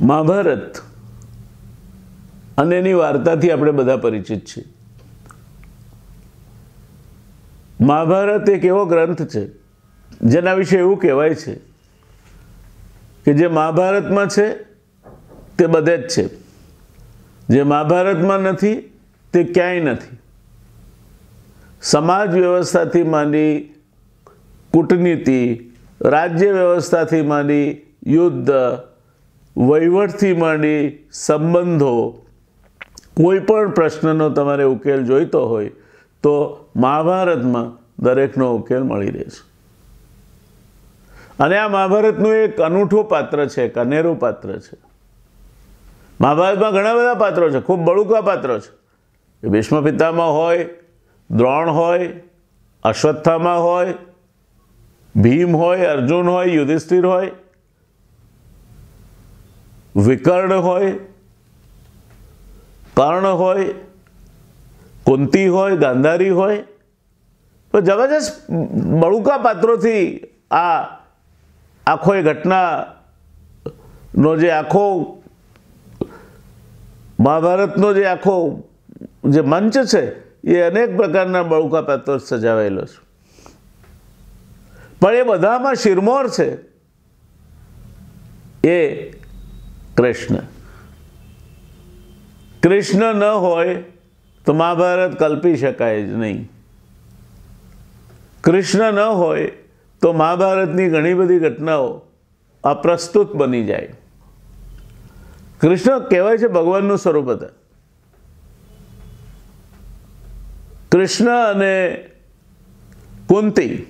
મહાભારત. અને એની વાર્તાથી આપણે બધા પરિચિત છીએ. મહાભારત એક એવો ગ્રંથ છે, જેના વિશે એવું કહેવાય છે કે જે મહાભારતમાં છે તે બધે જ છે. જે મહાભારતમાં નથી, તે ક્યાંય નથી. સમાજ વ્યવસ્થાથી માંડી, કૂટનીતિ, રાજ્ય વ્યવસ્થાથી માંડી, યુદ્ધ વહીવટથી માંડી સંબંધો, કોઈ પણ પ્રશ્નનો તમારે ઉકેલ જોઈતો હોય, તો મહાભારતમાં દરેકનો ઉકેલ મળી રહેશે અને આ મહાભારતનું એક અનૂઠું પાત્ર છે કનેરું પાત્ર છે. મહાભારતમાં ઘણા બધા પાત્રો છે, ખૂબ બળુકા પાત્રો છે. એ ભીષ્મ પિતામાં હોય, દ્રોણ હોય, અશ્વત્થામાં હોય, ભીમ હોય, અર્જુન હોય, યુધિષ્ઠિર હોય વિકર્ણ હોય, કર્ણ હોય, કુંતી હોય, ગાંધારી હોય, તો જબરજસ્ત બળુકા પાત્રોથી આ આખો એ ઘટનાનો જે આખો મહાભારતનો જે આખો જે મંચ છે, એ અનેક પ્રકારના બળુકા પાત્રો સજાવેલો છે. પણ એ બધામાં શિરમોર છે. એ કૃષ્ણ. કૃષ્ણ ન હોય તો મહાભારત કલ્પી શકાય જ નહીં. કૃષ્ણ ન હોય તો મહાભારતની ઘણી બધી ઘટનાઓ અપ્રસ્તુત બની જાય. કૃષ્ણ કહેવાય છે ભગવાનનું સ્વરૂપ હતા. કૃષ્ણ અને કુંતી.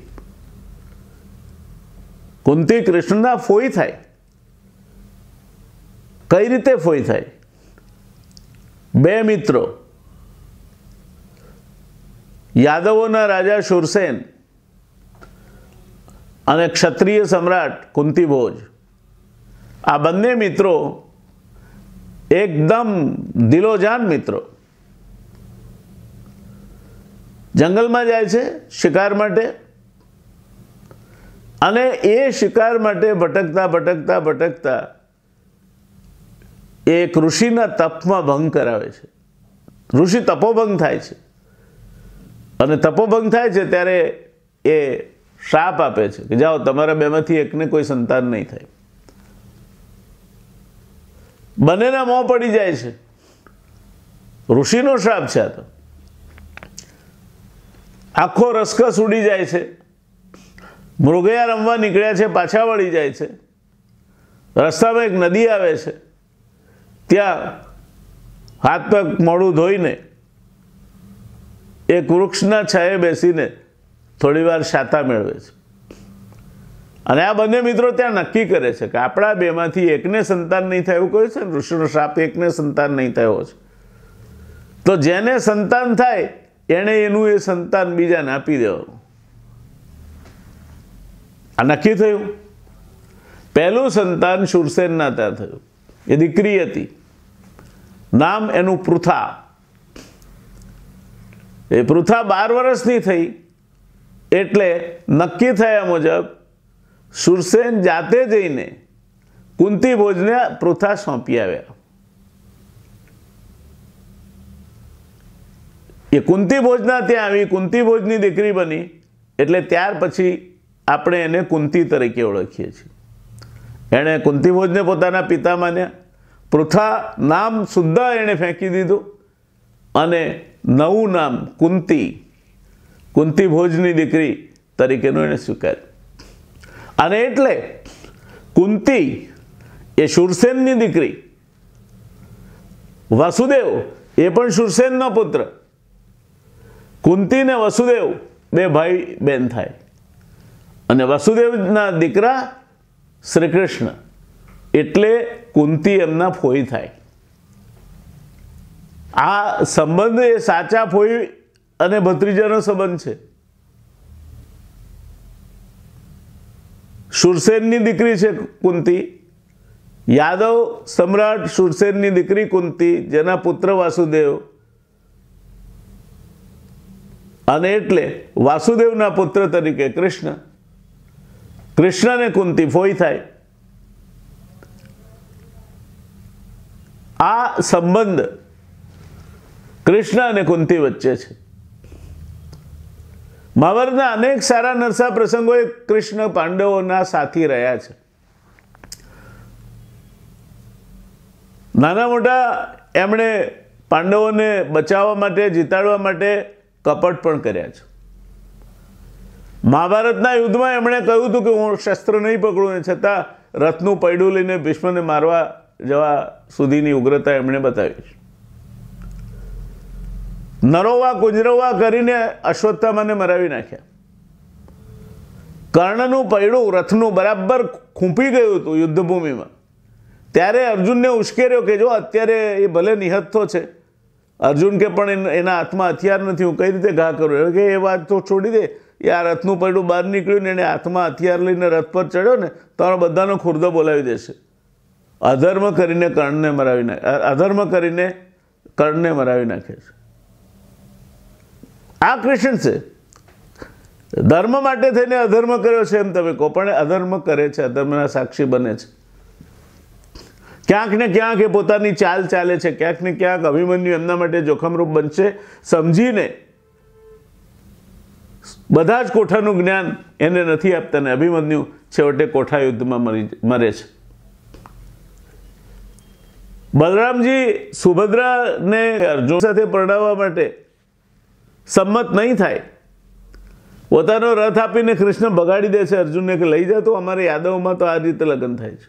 કુંતી કૃષ્ણના ફોઈ થાય. કઈ રીતે ફોઈ થાય? બે મિત્રો. યાદવોના રાજા શુરસેન અને ક્ષત્રિય સમ્રાટ કુંતીભોજ આ બંને મિત્રો એકદમ દિલોજાન મિત્રો. જંગલમાં જાય છે શિકાર માટે અને એ શિકાર માટે ભટકતા ભટકતા ભટકતા એક ઋષિના તપમાં ભંગ કરાવે છે. ઋષિ તપોભંગ થાય છે. અને તપોભંગ થાય છે ત્યારે એ શ્રાપ આપે છે કે જાઓ તમારા બેમાંથી એકને કોઈ સંતાન નહીં થાય. બંનેના મોં પડી જાય છે. ઋષિનો શ્રાપ છે આ તો. આખો રસકસ ઉડી જાય છે. મૃગયા રમવા નીકળ્યા છે, પાછા વળી જાય છે. રસ્તામાં એક નદી આવે છે. ત્યાં હાથ પગ મોડું ધોઈને એક વૃક્ષના છાયે બેસીને થોડી વાર શાતા મેળવે છે. અને આ બંને મિત્રો ત્યાં નક્કી કરે છે કે આપણા બેમાંથી એકને સંતાન નહીં થાય કહ્યું છે ઋષિનો શ્રાપ એકને સંતાન નહીં થયો છે. તો જેને સંતાન થાય, એણે એનું એ સંતાન બીજાને આપી દેવાનું. આ નક્કી થયું? પહેલું સંતાન શુરસેનના ત્યાં થયું. એ દીકરી હતી. નામ એનું પૃથા. એ પૃથા બાર વર્ષની થઈ. એટલે નક્કી થયા મુજબ સુરસેન જાતે જઈને કુંતી ભોજને પૃથા સોંપી આવ્યા. એ કુંતી ભોજના ત્યાં આવી, કુંતી ભોજની દીકરી બની, એટલે ત્યાર પછી આપણે એને કુંતી તરીકે ઓળખીએ છીએ. એણે કુંતી ભોજને પોતાના પિતા માન્યા. પૃથા નામ સુદ્ધા એણે ફેંકી દીધું અને નવું નામ કુંતી કુંતી ભોજની દીકરી તરીકેનું એણે સ્વીકાર્યું. અને એટલે કુંતી એ શુરસેનની દીકરી, વાસુદેવ એ પણ શુરસેનનો પુત્ર. કુંતી ને વસુદેવ બે ભાઈ બેન થાય. અને વસુદેવના દીકરા શ્રી કૃષ્ણ એટલે કુંતી એમના ફોઈ થાય. આ સંબંધ એ સાચા ફોઈ અને ભત્રીજાનો સંબંધ છે. સુરસેનની દીકરી છે કુંતી. યાદવ સમ્રાટ સુરસેનની દીકરી કુંતી, જેના પુત્ર વાસુદેવ. અને એટલે વાસુદેવના પુત્ર તરીકે કૃષ્ણ. કૃષ્ણને કુંતી ફોઈ થાય. આ સંબંધ કૃષ્ણ અને કુંતી વચ્ચે છે. મહાભારતના અનેક સારા નરસા પ્રસંગોએ કૃષ્ણ પાંડવોના સાથી રહ્યા છે. નાના મોટા એમણે પાંડવોને બચાવવા માટે, જીતાડવા માટે કપટ પણ કર્યા છે. મહાભારતના યુદ્ધમાં એમણે કહ્યું હતું કે હું શસ્ત્ર નહીં પકડું ને છતાં રથનું પૈડું લઈને ભીષ્મને મારવા જવા સુધીની ઉગ્રતા એમણે બતાવી. છે નરોવા કુંજરવા કરીને અશ્વત્થામાને મરાવી નાખ્યા. કર્ણનું પૈડું રથનું બરાબર ખૂંપી ગયું હતું યુદ્ધભૂમિમાં. ત્યારે અર્જુનને ઉશ્કેર્યો કે જો અત્યારે એ ભલે નિહત્થો છે, અર્જુન કે પણ એન- હાથમાં હથિયાર નથી, હું કઈ રીતે ઘા કરું? કે એ વાત તો છોડી દે. એ આ રથનું પૈડું બહાર નીકળ્યું ને એને હાથમાં હથિયાર લઈને રથ પર ચડ્યો ને, તો બધાનો ખુરદો બોલાવી દેશે. અધર્મ કરીને કર્ણને મરાવી નાખે. અધર્મ કરીને કર્ણને મરાવી નાખે છે. આ કૃષ્ણ છે. ધર્મ માટે થઈને અધર્મ કર્યો છે એમ તમે કહો, પણ અધર્મ કરે છે, અધર્મના સાક્ષી બને છે. ક્યાંક ને ક્યાંક એ પોતાની ચાલ ચાલે છે ક્યાંક ને ક્યાંક અભિમન્યુ એમના માટે જોખમરૂપ બનશે, સમજીને બધા જ કોઠાનું જ્ઞાન એને નથી આપતા ને અભિમન્યુ છેવટે કોઠા યુદ્ધમાં મરી મરે છે. બલરામજી, સુભદ્રાને અર્જુન સાથે પરણાવવા માટે સંમત નહીં થાય. પોતાનો રથ આપીને કૃષ્ણ બગાડી દે છે અર્જુનને કે લઈ જા, તો અમારે યાદવમાં તો આ રીતે લગ્ન થાય છે.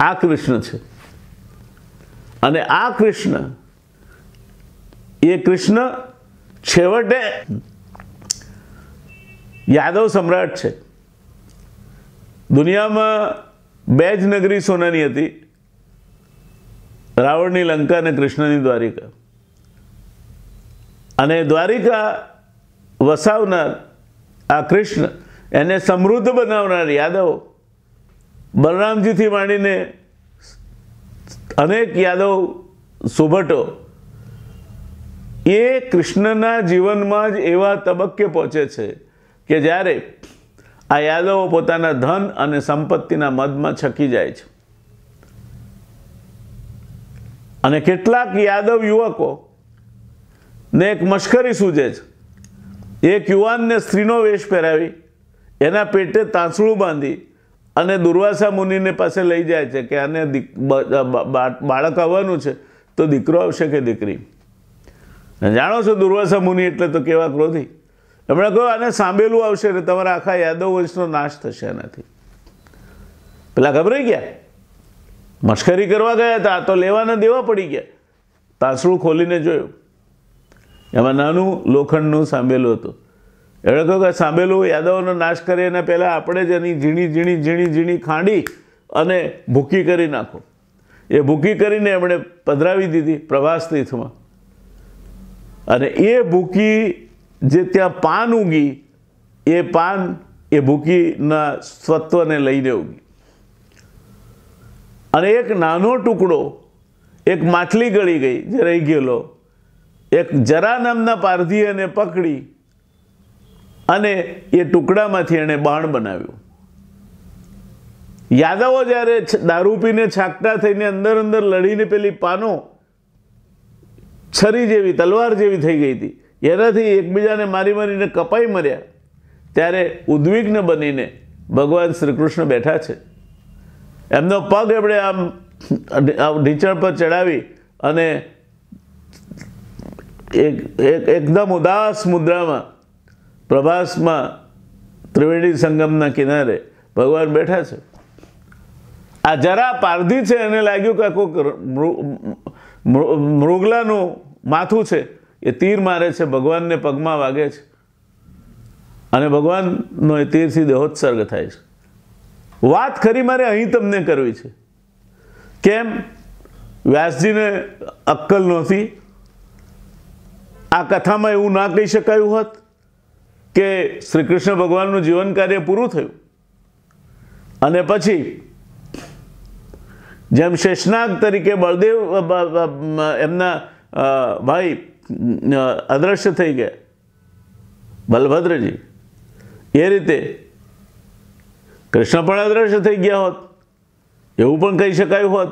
આ કૃષ્ણ છે. અને આ કૃષ્ણ, એ કૃષ્ણ છેવટે યાદવ સમ્રાટ છે. દુનિયામાં બે જ નગરી સોનાની હતી. રાવણની લંકા અને કૃષ્ણની દ્વારિકા. અને દ્વારિકા વસાવનાર આ કૃષ્ણ એને સમૃદ્ધ બનાવનાર યાદવ. બલરામજીથી માંડીને અનેક યાદવ સુભટો એ કૃષ્ણના જીવનમાં જ એવા તબક્કે પહોંચે છે કે જ્યારે આ યાદવો પોતાના ધન અને સંપત્તિના મદમાં છકી જાય છે. અને કેટલાક યાદવ યુવકો ને એક મશ્કરી સૂજે છે. એક યુવાનને સ્ત્રીનો વેશ પહેરાવી, એના પેટે તાંસળું બાંધી અને દુર્વાસા મુનિને પાસે લઈ જાય છે કે આને બાળક આવવાનું છે તો દીકરો આવશે કે દીકરી? જાણો છો દુર્વાસા મુનિ એટલે તો કેવા ક્રોધી? એમણે કહ્યું આને સાંભેલું આવશે ને તમારા આખા યાદવ વંશનો નાશ થશે એનાથી પેલા ગભરાઈ ગયા? મશ્કરી કરવા ગયા હતા, તો લેવાના દેવા પડી ગયા. તાંસળું ખોલીને જોયું. એમાં નાનું લોખંડનું સાંભેલું હતું. એણે કહ્યું કે સાંભેલું યાદવનો નાશ કરે એના પહેલાં આપણે જ એની ઝીણી ઝીણી ઝીણી ઝીણી ખાંડી અને ભૂકી કરી નાખો. એ ભૂકી કરીને એમણે પધરાવી દીધી પ્રભાસ તીર્થમાં. અને એ ભૂકી જે ત્યાં પાન ઉગી, એ પાન એ ભૂકીના સ્વત્વને લઈને ઉગી. અને એક નાનો ટુકડો, એક માછલી ગળી ગઈ, જે રહી ગયેલો. એક જરા નામના પારધીએને પકડી અને એ ટુકડામાંથી એણે બાણ બનાવ્યું. યાદવો જ્યારે દારૂ પીને છાકટા થઈને અંદર અંદર લડીને પેલી પાનો છરી જેવી, તલવાર જેવી થઈ ગઈ હતી. એનાથી એકબીજાને મારી મારીને કપાઈ મર્યા. ત્યારે ઉદ્વિગ્ન બનીને ભગવાન શ્રી કૃષ્ણ બેઠા છે. એમનો પગ એમણે આમ ઢીંચણ પર ચડાવી અને એક એક, એકદમ ઉદાસ મુદ્રામાં, પ્રભાસમાં, ત્રિવેણી સંગમના કિનારે ભગવાન બેઠા છે. આ જરા પારધી છે, એને લાગ્યું કે કોઈક મૃગલાનું માથું છે. એ તીર મારે છે, ભગવાનને પગમાં વાગે છે. અને ભગવાનનો એ તીરથી દેહોત્સર્ગ થાય છે. વાત ખરી મારે અહીં તમને કરવી છે. કેમ? વ્યાસજીને અક્કલ નહોતી. આ કથામાં એવું ના કહી શકાયું હોત કે શ્રી કૃષ્ણ ભગવાનનું જીવન કાર્ય પૂરું થયું. અને પછી જેમ શેષનાગ તરીકે બળદેવ એમના ભાઈ અદ્રશ્ય થઈ ગયા, બલભદ્રજી, એ રીતે કૃષ્ણ પણ અદ્રશ્ય થઈ ગયા હોત. એવું પણ કહી શકાયું હોત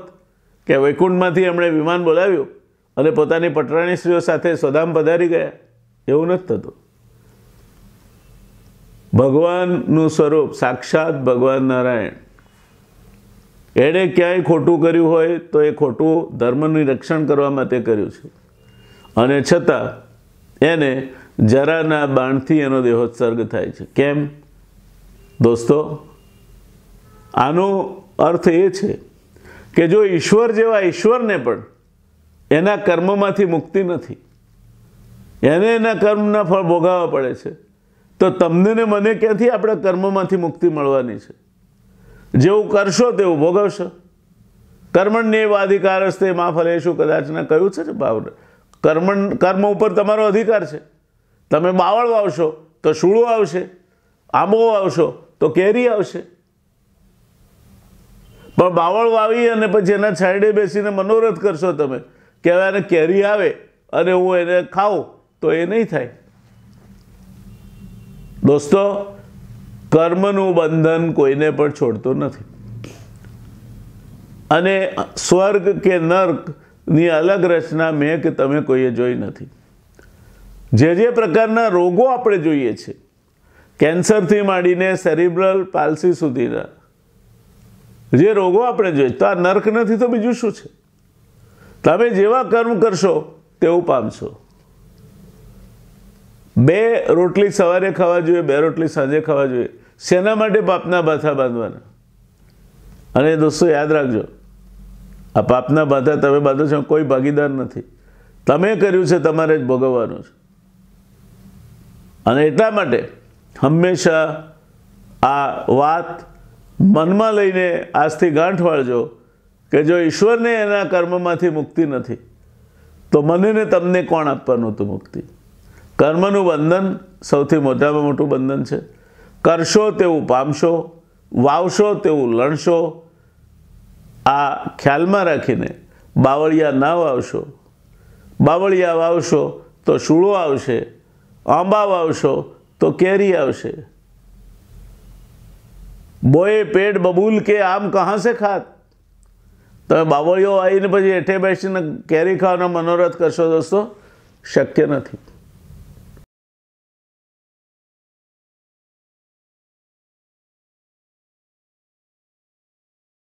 કે વૈકુંઠમાંથી એમણે વિમાન બોલાવ્યું અને પોતાની પટરાણી સ્ત્રીઓ સાથે સ્વધામ પધારી ગયા. એવું નથી થતું. ભગવાનનું સ્વરૂપ સાક્ષાત ભગવાન નારાયણ. એણે ક્યાંય ખોટું કર્યું હોય તો એ ખોટું ધર્મનું રક્ષણ કરવા માટે કર્યું છે. અને છતાં એને જરાના બાણથી એનો દેહોત્સર્ગ થાય છે. કેમ? દોસ્તો આનો અર્થ એ છે કે જો ઈશ્વર જેવા ઈશ્વરને પણ એના કર્મમાંથી મુક્તિ નથી, એને એના કર્મના ફળ ભોગાવવા પડે છે, તો તમને ને મને ક્યાંથી આપણા કર્મમાંથી મુક્તિ મળવાની છે? જેવું કરશો તેવું ભોગવશો. કર્મણ્ય એવા અધિકાર હસ્તે માં ફલેશું કદાચના કહ્યું છે ને ભાવ કર્મણ, કર્મ ઉપર તમારો અધિકાર છે. તમે બાવળ વાવશો તો શૂળો આવશે, આંબો આવશો તો કેરી આવશે. પણ બાવળ વાવી અને પછી એના છાંયડે બેસીને મનોરથ કરશો તમે. કહેવાય અને કેરી આવે અને હું એને ખાઉં તો એ નહીં થાય. દોસ્તો, કર્મનું બંધન કોઈને પણ છોડતું નથી. અને સ્વર્ગ કે નર્કની અલગ રચના મેં કે તમે કોઈએ જોઈ નથી. જે જે પ્રકારના રોગો આપણે જોઈએ છે, કેન્સરથી માંડીને સેરિબ્રલ, પાલસી સુધીના જે રોગો આપણે જોઈએ, તો આ નર્ક નથી તો બીજું શું છે? તમે જેવા કર્મ કરશો, તેવું પામશો. બે રોટલી સવારે ખાવા જોઈએ, બે રોટલી સાંજે ખાવા જોઈએ, શેના માટે પાપના બાથા બાંધવાના? અને દોસ્તો યાદ રાખજો, આ પાપના બાધા તમે બાંધો છો કોઈ ભાગીદાર નથી. તમે કર્યું છે, તમારે જ ભોગવવાનું છે. અને એટલા માટે હંમેશા આ વાત મનમાં લઈને આજથી ગાંઠ વાળજો કે જો ઈશ્વરને એના કર્મમાંથી મુક્તિ નથી, તો મને ને તમને કોણ આપવાનું હતું મુક્તિ? કર્મનું બંધન સૌથી મોટામાં મોટું બંધન છે. કરશો તેવું પામશો, વાવશો તેવું લણશો, આ ખ્યાલમાં રાખીને બાવળિયા ના વાવશો, બાવળિયા વાવશો તો શૂળો આવશે, આંબા વાવશો તો કેરી આવશે. બોએ પેટ બબૂલ કે આમ કહા સે ખાત? તમે બાવળીઓ આવીને પછી હેઠે બેસીને કેરી ખાવાનો મનોરથ કરશો દોસ્તો? શક્ય નથી.